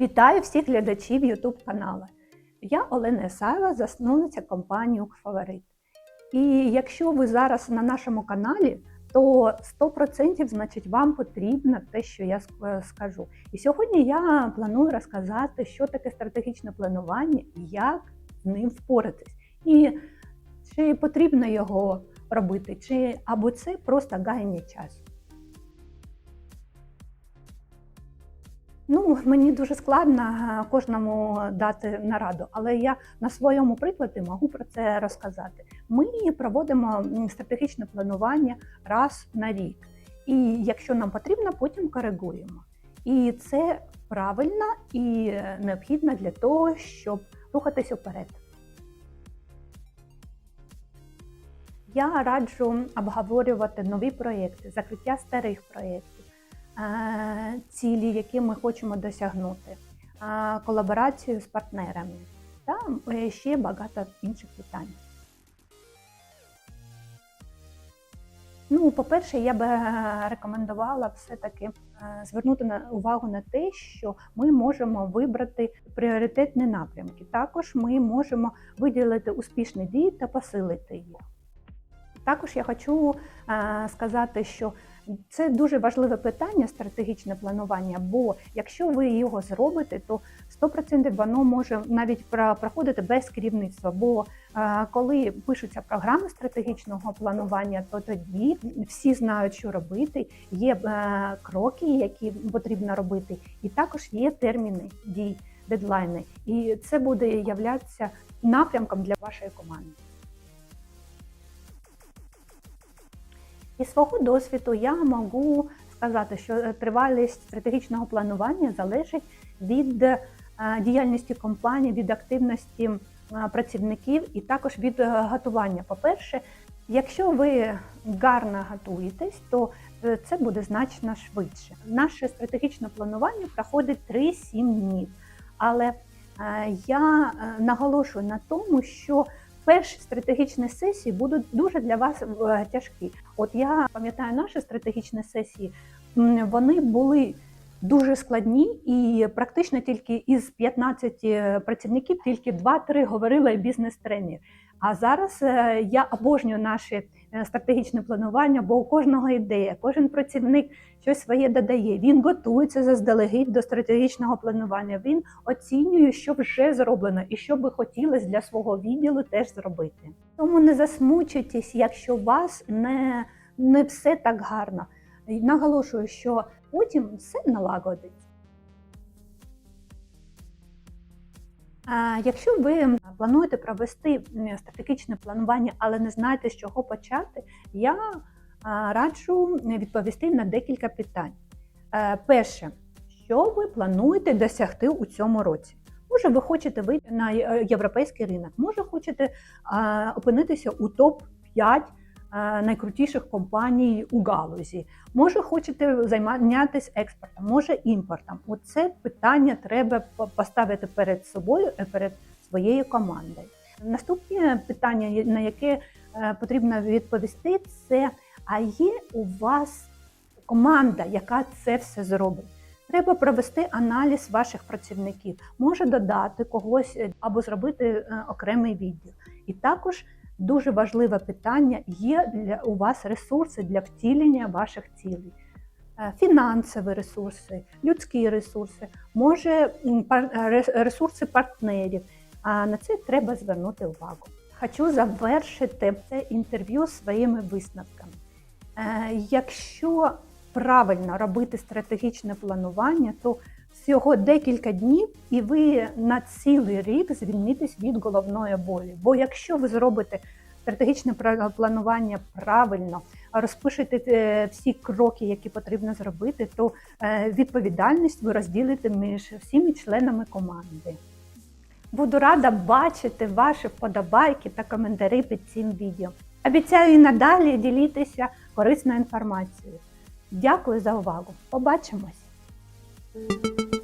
Вітаю всіх глядачів YouTube каналу. Я Олена Ісаєва, засновниця компанії «Укрфаворит». І якщо ви зараз на нашому каналі, то 100% значить вам потрібно те, що я скажу. І сьогодні я планую розказати, що таке стратегічне планування як з ним впоратись. І чи потрібно його робити, чи або це просто гаяння часу. Ну, мені дуже складно е, кожному дати нараду, але я на своєму прикладі можу про це розказати. Ми проводимо стратегічне планування раз на рік, і якщо нам потрібно, потім коригуємо. І це правильно і необхідно для того, щоб рухатися вперед. Я раджу обговорювати нові проєкти, закриття старих проєктів, цілі, які ми хочемо досягнути, е, колаборацію з партнерами та е, ще багато інших питань. Ну, по-перше, я би е, рекомендувала все-таки е, звернути увагу на те, що ми можемо вибрати пріоритетні напрямки. Також ми можемо виділити успішні дії та посилити їх. Також я хочу е, сказати, що це дуже важливе питання стратегічне планування, бо якщо ви його зробите, то 100% воно може навіть про- проходити без керівництва. Бо е, коли пишуться програми стратегічного планування, то тоді всі знають, що робити. Є е, кроки, які потрібно робити, і також є терміни дій, дедлайни. І це буде являтися напрямком для вашої команди. Із свого досвіду я можу сказати, що е, тривалість стратегічного планування залежить від е, діяльності компанії, від активності працівників і також від е, готування. По-перше, якщо ви гарно готуєтесь, то це буде значно швидше. Наше стратегічне планування проходить 3-7 днів. Але я наголошую на тому, що перші стратегічні сесії будуть дуже для вас е, тяжкі. От я пам'ятаю наші стратегічні сесії, вони були дуже складні, і практично тільки із 15 працівників тільки 2-3 говорили бізнес-тренер. А зараз е, я обожнюю наші е, стратегічне планування, бо у кожного ідея, кожен працівник щось своє додає. Він готується заздалегідь до стратегічного планування. Він оцінює, що вже зроблено, і що би хотілося для свого відділу теж зробити. Тому не засмучуйтесь, якщо у вас не, не все так гарно. Наголошую, що потім все налагодиться. Якщо ви плануєте провести стратегічне планування, але не знаєте, з чого почати, я раджу відповісти на декілька питань. Е, Перше, що ви плануєте досягти у цьому році? Може, ви хочете вийти на е, європейський ринок, може, хочете опинитися у топ 5 найкрутіших компаній у галузі. Може, хочете займатися експортом, може імпортом. Оце питання треба поставити перед собою і перед своєю командою. Наступне питання, на яке е, потрібно відповісти, це а є у вас команда, яка це все зробить? Треба провести аналіз ваших працівників, може додати когось е, або зробити е, окремий відділ. І також дуже важливе питання: є для у вас ресурси для втілення ваших цілей. Е, Фінансові ресурси, людські ресурси, може е, рес- ресурси партнерів. А на це треба звернути увагу. Хочу завершити це інтерв'ю своїми висновками. Е, Якщо правильно робити стратегічне планування, то всього декілька днів, і ви на цілий рік звільнитесь від головної болі. Бо якщо ви зробите стратегічне планування правильно, розпишете е, всі кроки, які потрібно зробити, то е, відповідальність ви розділите між всіма членами команди. Буду рада бачити ваші вподобайки та коментарі під цим відео. Обіцяю і надалі ділитися корисною інформацією. Дякую за увагу. Побачимось! Música